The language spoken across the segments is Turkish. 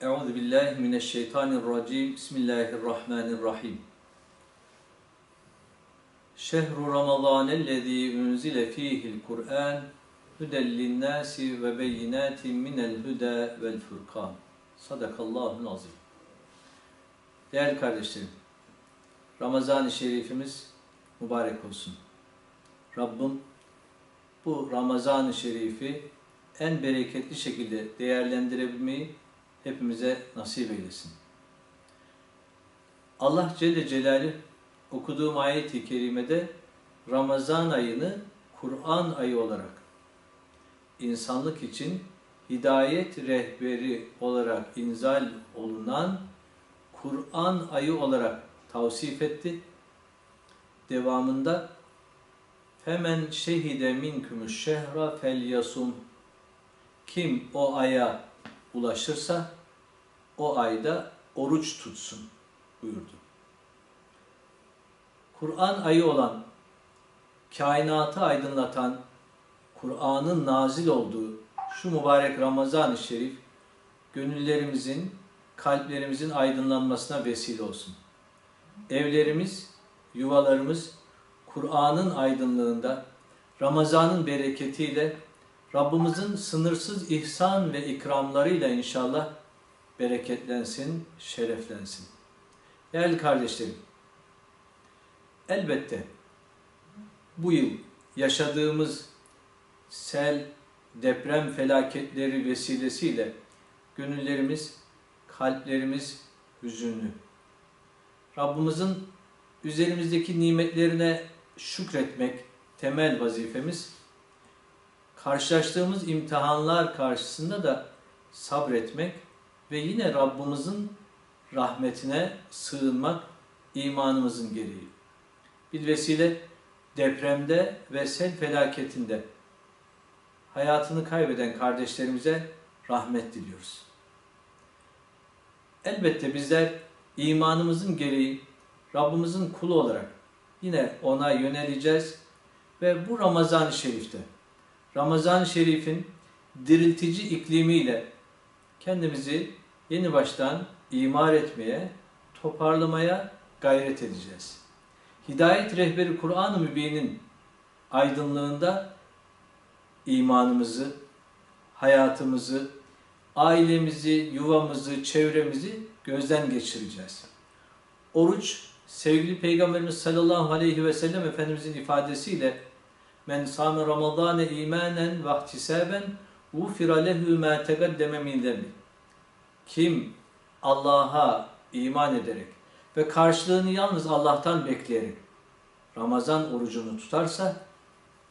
Euzu billahi mineşşeytanirracim. Bismillahirrahmanirrahim. Şehru Ramazanellezî unzile fîhil Kur'an huden linnâsi ve beyinâtin minel huda vel furkan. Sadakallahul azim. Değerli kardeşlerim, Ramazan-ı Şerifimiz mübarek olsun. Rabbim bu Ramazan-ı Şerifi en bereketli şekilde değerlendirebilmeyi hepimize nasip eylesin. Allah Celle Celaluhu okuduğum ayet-i kerimede Ramazan ayını Kur'an ayı olarak insanlık için hidayet rehberi olarak inzal olunan Kur'an ayı olarak tavsif etti. Devamında Femen şehide minkümüş şehra fel yasum kim o aya ulaşırsa o ayda oruç tutsun buyurdu. Kur'an ayı olan, kainatı aydınlatan, Kur'an'ın nazil olduğu şu mübarek Ramazan-ı Şerif, gönüllerimizin, kalplerimizin aydınlanmasına vesile olsun. Evlerimiz, yuvalarımız Kur'an'ın aydınlığında, Ramazan'ın bereketiyle, Rabbimizin sınırsız ihsan ve ikramlarıyla inşallah bereketlensin, şereflensin. Değerli kardeşlerim, elbette bu yıl yaşadığımız sel, deprem felaketleri vesilesiyle gönüllerimiz, kalplerimiz hüzünlü. Rabbimizin üzerimizdeki nimetlerine şükretmek temel vazifemiz. Karşılaştığımız imtihanlar karşısında da sabretmek ve yine Rabbimizin rahmetine sığınmak imanımızın gereği. Bir vesile depremde ve sel felaketinde hayatını kaybeden kardeşlerimize rahmet diliyoruz. Elbette bizler imanımızın gereği Rabbimizin kulu olarak yine ona yöneleceğiz ve bu Ramazan-ı Şerif'te Ramazan-ı Şerif'in diriltici iklimiyle kendimizi yeni baştan imar etmeye, toparlamaya gayret edeceğiz. Hidayet rehberi Kur'an-ı Mübin'in aydınlığında imanımızı, hayatımızı, ailemizi, yuvamızı, çevremizi gözden geçireceğiz. Oruç, sevgili Peygamberimiz sallallahu aleyhi ve sellem Efendimizin ifadesiyle Men sâme Ramazâne imanen ve ihtisâben ufira lehu mâ tegaddeme min. Kim Allah'a iman ederek ve karşılığını yalnız Allah'tan bekleyerek Ramazan orucunu tutarsa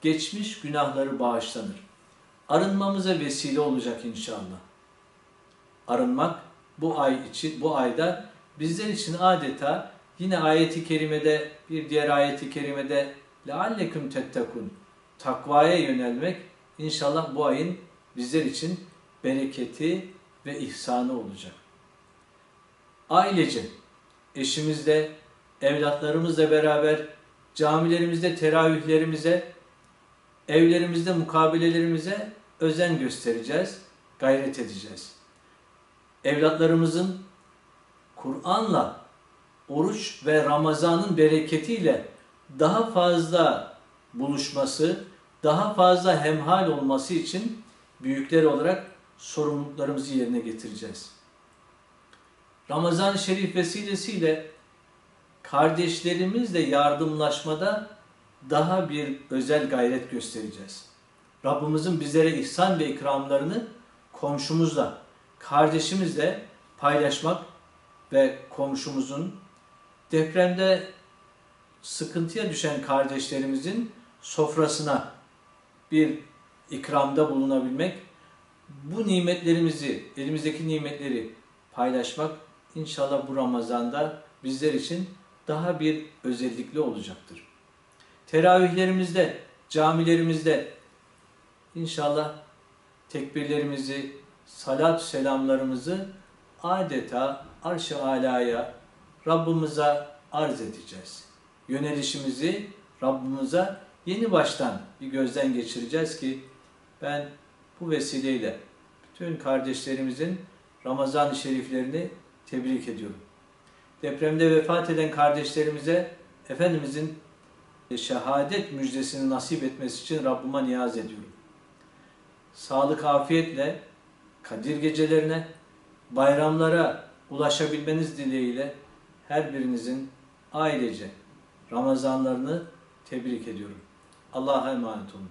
geçmiş günahları bağışlanır. Arınmamıza vesile olacak inşallah. Arınmak bu ay için bu ayda bizler için adeta yine ayeti kerimede bir diğer ayeti kerimede lealleküm tettekun takvaya yönelmek inşallah bu ayın bizler için bereketi ve ihsanı olacak. Ailece, eşimizle, evlatlarımızla beraber camilerimizde teravihlerimize, evlerimizde mukabelelerimize özen göstereceğiz, gayret edeceğiz. Evlatlarımızın Kur'an'la, oruç ve Ramazan'ın bereketiyle daha fazla buluşması, daha fazla hemhal olması için büyükler olarak sorumluluklarımızı yerine getireceğiz. Ramazan-ı Şerif vesilesiyle kardeşlerimizle yardımlaşmada daha bir özel gayret göstereceğiz. Rabbimizin bizlere ihsan ve ikramlarını komşumuzla, kardeşimizle paylaşmak ve komşumuzun depremde sıkıntıya düşen kardeşlerimizin sofrasına bir ikramda bulunabilmek, bu nimetlerimizi, elimizdeki nimetleri paylaşmak inşallah bu Ramazan'da bizler için daha bir özellikli olacaktır. Teravihlerimizde, camilerimizde inşallah tekbirlerimizi, salat selamlarımızı adeta arş-ı alaya, Rabbimize arz edeceğiz. Yönelişimizi Rabbimize yeni baştan bir gözden geçireceğiz ki ben bu vesileyle bütün kardeşlerimizin Ramazan-ı Şeriflerini tebrik ediyorum. Depremde vefat eden kardeşlerimize Efendimizin şehadet müjdesini nasip etmesi için Rabbime niyaz ediyorum. Sağlık, afiyetle Kadir gecelerine, bayramlara ulaşabilmeniz dileğiyle her birinizin ailece Ramazanlarını tebrik ediyorum. Allaha emanetun.